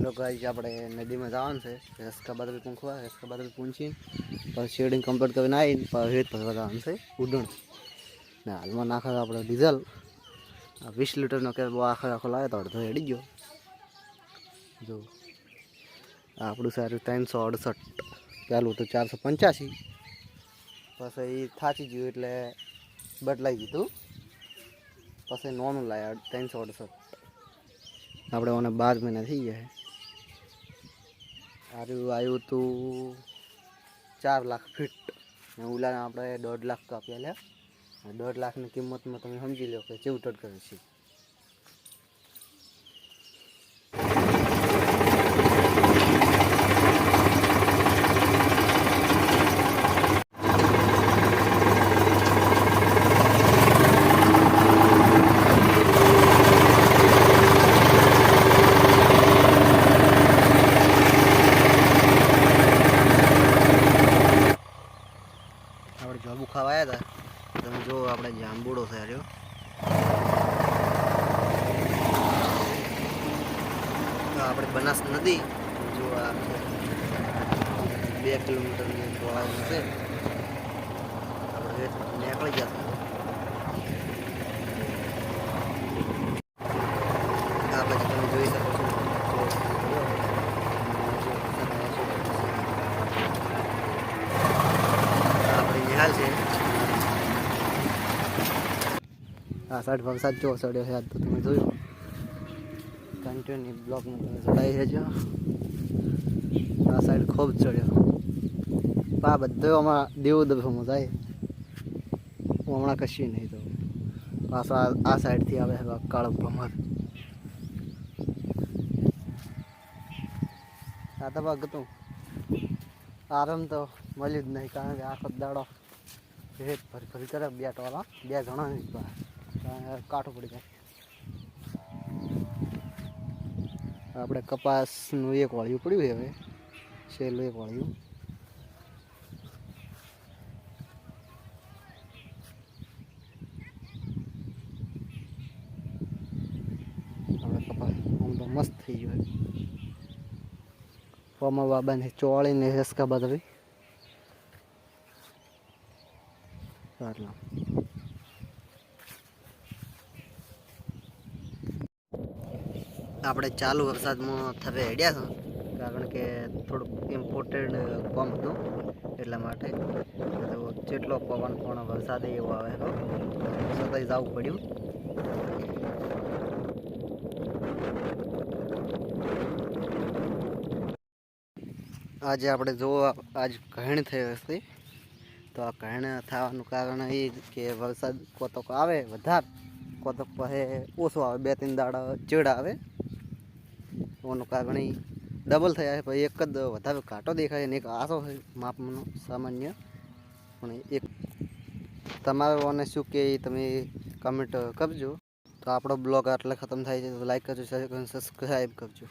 Hello guys આપણે નદીમાં જવાનું છે. રસ્કા બદલ પૂંખવા રસ્કા બદલ પૂંછી પછી શેડિંગ કમ્પ્લીટ કરીને આવીને પછી હેત ભરવા જવાનું છે ઉડણ. ને હાલમાં નાખે આપણે ડીઝલ આ વીસ લીટરનો કે બહુ આખો આખો લાવે તો અડધો હેડી ગયો. જો, આપણું સારું ત્રણસો અડસઠ પહેલું તો ચારસો પંચ્યાસી. પછી એ થાચી ગયું એટલે બદલાઈ દીધું પછી નોનું લાવ્યા ત્રણસો અડસઠ. આપણે મને બાર મહિના થઈ ગયા આર્યું આવ્યું હતું ચાર લાખ ફીટ. ને ઓલાને આપણે દોઢ લાખ કાપ્યા લે દોઢ લાખની કિંમતમાં તમે સમજી લો કે કેવું ટટ કરે છે આપણે જોબુ ખાવા આવ્યા હતા. તમે જો આપણે જાંબુડો છે રહ્યો આપણે બનાસ નદી, જો આ બે કિલોમીટરની પહોળાઈ છે આપણે નીકળી જશે આ પછી તમે જોઈ શકો છો આ આપણી નિહાલ છે આ સાઈડ ભાવ જો ચડ્યો છે આજ તો તમે જોયું. કન્ટિન્યુ બ્લોકમાં તમે ચડાવી રહેજો. આ સાઈડ ખૂબ ચડ્યો. આ બધો આમાં દેવો દબમાં જાય. હમણાં કશી નહીં તો. પાછો આ સાઈડથી આવે છે કાળો ભમર. તો ભાગ હતું. આરામ તો મળ્યું જ નહીં, કારણ કે આખો દાડો ભેટ ભરી ભરી કરે, બે ટોળા, બે જણા નહીં કાઠું પડી જાય. આપણે કપાસનું એક વાળ્યું પડ્યું છે હવે. છેલ્લું એક વાળ્યું. આપણે કપાસ આમ તો મસ્ત થઈ ગયો પમા બાબાને ચોળીને હેસકા બધા આટલા આપણે ચાલુ વરસાદમાં થવે હેડ્યા છું, કારણ કે થોડુંક ઇમ્પોર્ટેડ કોમ હતું, એટલા માટે. તો જેટલો પવન પણ વરસાદ એવો આવે તો સતત જવું પડ્યું. આજે આપણે જો આજ ઘણ થઈ હશે. તો આ ઘણ થવાનું કારણ એ કે વરસાદ કોતક આવે વધારે, કોતક પાસે ઓછો આવે બે ત્રણ દાડા ચેડ આવે. એનું કારણ ડબલ થયા છે, પછી એક જ વધારે ઘાટો દેખાય અને એક આસો છે માપનો સામાન્ય. પણ એક તમારે ઓને શું કે તમે કમેન્ટ કરજો. તો આપણો બ્લોગ આટલે ખતમ થાય છે. તો લાઈક કરજો સબસ્ક્રાઈબ કરજો.